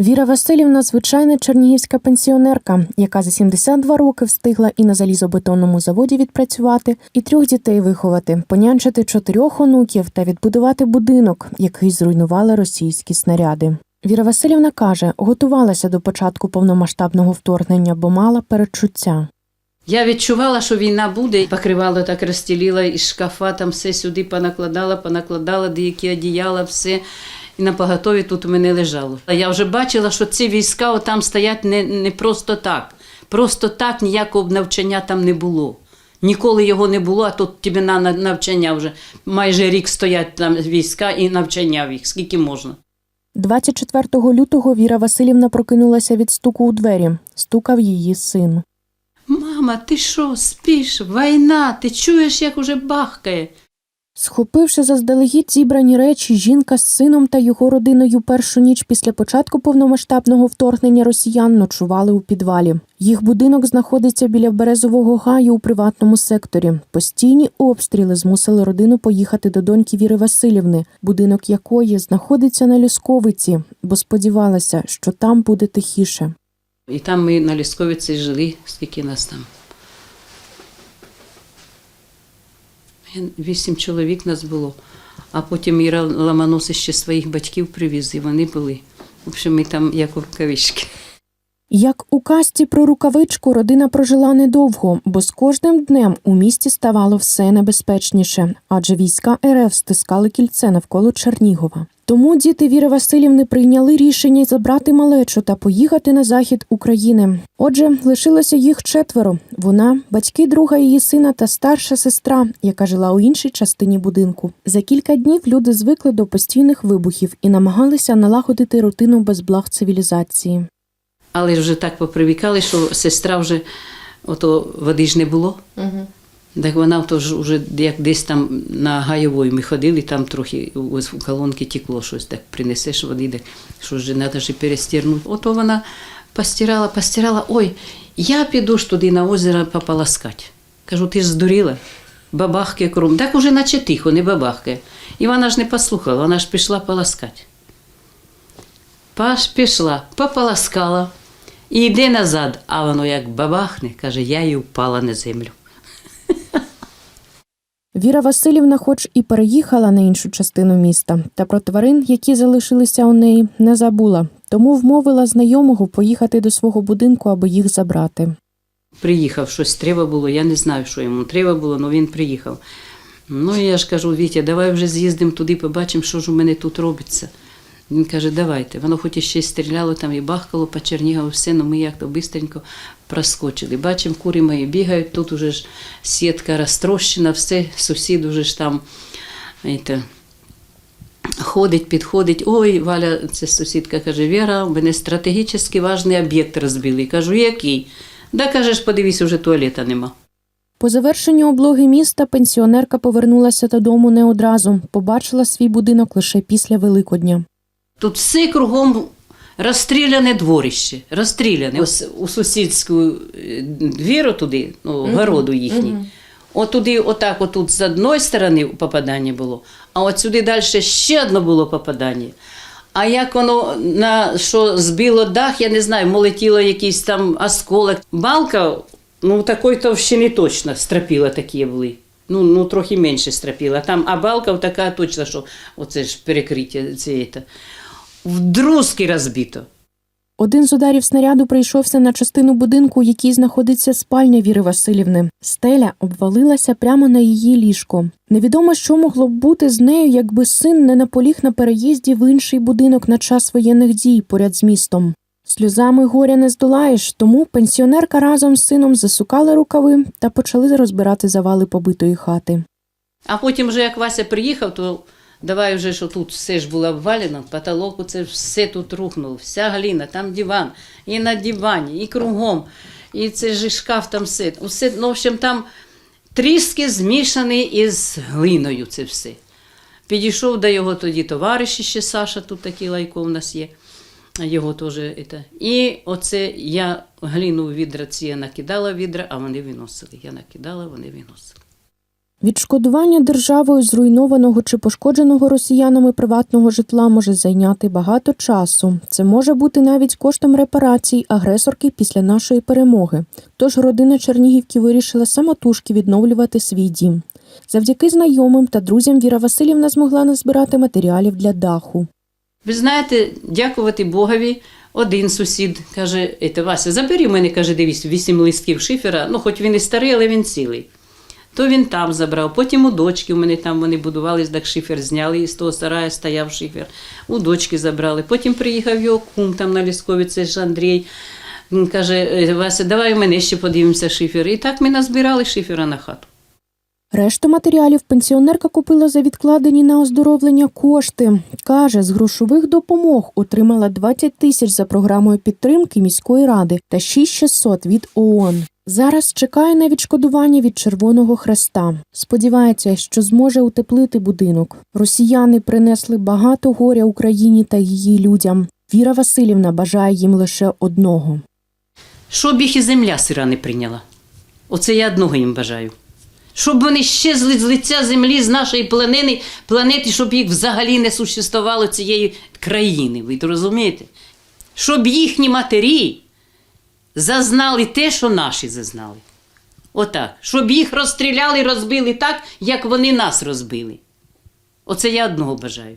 Віра Васильівна звичайна чернігівська пенсіонерка, яка за 72 роки встигла і на залізобетонному заводі відпрацювати, і трьох дітей виховати, понянчити чотирьох онуків та відбудувати будинок, який зруйнували російські снаряди. Віра Васильівна каже, готувалася до початку повномасштабного вторгнення, бо мала передчуття. Я відчувала, що війна буде. Покривало так розстеліла із шкафа, там все сюди понакладала, понакладала, деякі одіяла, все. І на поготові тут у мене лежало. А я вже бачила, що ці війська отам стоять не, не просто так. Просто так ніякого навчання там не було. Ніколи його не було, а тут тобі на на- навчання вже майже рік стоять там війська і навчання в їх, скільки можна. 24 лютого Віра Васильівна прокинулася від стуку у двері. Стукав її син. Мама, ти що, спиш? Війна, ти чуєш, як уже бахкає. Схопивши заздалегідь зібрані речі, жінка з сином та його родиною першу ніч після початку повномасштабного вторгнення росіян ночували у підвалі. Їх будинок знаходиться біля березового гаю у приватному секторі. Постійні обстріли змусили родину поїхати до доньки Віри Васильівни, будинок якої знаходиться на Люсковиці, бо сподівалася, що там буде тихіше. І там ми на Лісковиці жили, скільки нас там. Вісім чоловік нас було. А потім Іра Ламаноси ще своїх батьків привіз, і вони були. В общем, ми там як у рукавички. Як у казці про рукавичку родина прожила недовго, бо з кожним днем у місті ставало все небезпечніше, адже війська РФ стискали кільце навколо Чернігова. Тому діти Віри Васильівни прийняли рішення забрати малечу та поїхати на захід України. Отже, лишилося їх четверо: вона, батьки друга її сина та старша сестра, яка жила у іншій частині будинку. За кілька днів люди звикли до постійних вибухів і намагалися налагодити рутину без благ цивілізації. Але вже так попривікали, що сестра вже ото води ж не було. Так вона то ж уже як десь там на гайової ми ходили, там трохи ось у колонки текло щось, так принесеш води, так що ж треба ж перестірнути. Ото вона постирала, постирала. Ой, я піду ж туди на озеро пополоскати. Кажу, ти ж здуріла? Бабахки кром. Так уже наче тихо, не бабахкає. І вона ж не послухала, вона ж пішла полоскати. Паш пішла, пополоскала і йде назад, а воно як бабахне, каже, я і впала на землю. Віра Васильівна, хоч і переїхала на іншу частину міста, та про тварин, які залишилися у неї, не забула, тому вмовила знайомого поїхати до свого будинку, аби їх забрати. Приїхав, щось треба було, я не знаю, що йому треба було, але він приїхав. Ну, я ж кажу, Вітя, давай вже з'їздимо туди, побачимо, що ж у мене тут робиться. Він каже, давайте. Воно хоч і ще й стріляло там і бахкало по Чернігову, все, але ми як то бистренько проскочили. Бачимо, кури мої бігають, тут уже ж сітка розтрощена, все, сусід уже ж там это, ходить, підходить. Ой, Валя, це сусідка каже, Віра, у мене стратегічно важний об'єкт розбили. Кажу, який? Да, кажеш, подивись, уже туалета нема. По завершенню облоги міста пенсіонерка повернулася додому не одразу, побачила свій будинок лише після Великодня. Тут все кругом розстріляне дворище, розстріляне. Ось у сусідську е, двіру туди, ну, городу їхній. От туди, отак, отут з одної сторони попадання було, а от сюди далі ще одне було попадання. А як воно на що збило дах, я не знаю, молетіло якийсь там осколок. Балка, ну такої товщини точно стропіла такі були. Ну, ну трохи менше стропіла. Там, а балка така точно, що оце ж перекриття це. Вдрузки розбито. Один з ударів снаряду прийшовся на частину будинку, у якій знаходиться спальня Віри Васильівни. Стеля обвалилася прямо на її ліжко. Невідомо, що могло б бути з нею, якби син не наполіг на переїзді в інший будинок на час воєнних дій поряд з містом. Сльозами горя не здолаєш, тому пенсіонерка разом з сином засукали рукави та почали розбирати завали побитої хати. А потім, вже як Вася приїхав, то давай вже, що тут все ж було обвалено, потолок, це все тут рухнуло, вся гліна, там диван, і на дивані, і кругом, і це ж шкаф там все. Усе, ну, в общем, там тріски змішані із глиною це все. Підійшов до його тоді товариш ще Саша, тут такий лайко у нас є. Його теж. І оце я глину в відра ці я накидала відра, а вони виносили. Я накидала, вони виносили. Відшкодування державою зруйнованого чи пошкодженого росіянами приватного житла може зайняти багато часу. Це може бути навіть коштом репарацій агресорки після нашої перемоги. Тож родина Чернігівки вирішила самотужки відновлювати свій дім. Завдяки знайомим та друзям Віра Васильівна змогла назбирати матеріалів для даху. Ви знаєте, дякувати Богові, один сусід каже: «Ете, Вася, забери мене, каже, дивись, вісім листків шифера, ну хоч він і старий, але він цілий. То він там забрав. Потім у дочки у мене там вони будували, так шифер зняли, і з того сараю стояв шифер. У дочки забрали. Потім приїхав його кум там на Ліскові, це ж Андрій. Він каже, «Е, Вася, давай у мене ще подивимося шифер. І так ми назбирали шифера на хату. Решту матеріалів пенсіонерка купила за відкладені на оздоровлення кошти. Каже, з грошових допомог отримала 20 тисяч за програмою підтримки міської ради та 6600 від ООН. Зараз чекає на відшкодування від Червоного Хреста. Сподівається, що зможе утеплити будинок. Росіяни принесли багато горя Україні та її людям. Віра Васильівна бажає їм лише одного. Щоб їх і земля сира не прийняла. Оце я одного їм бажаю. Щоб вони щезли з лиця землі, з нашої планети, планети, щоб їх взагалі не существувало цієї країни. Ви розумієте? Щоб їхні матері зазнали те, що наші зазнали. Отак. Щоб їх розстріляли, розбили так, як вони нас розбили. Оце я одного бажаю.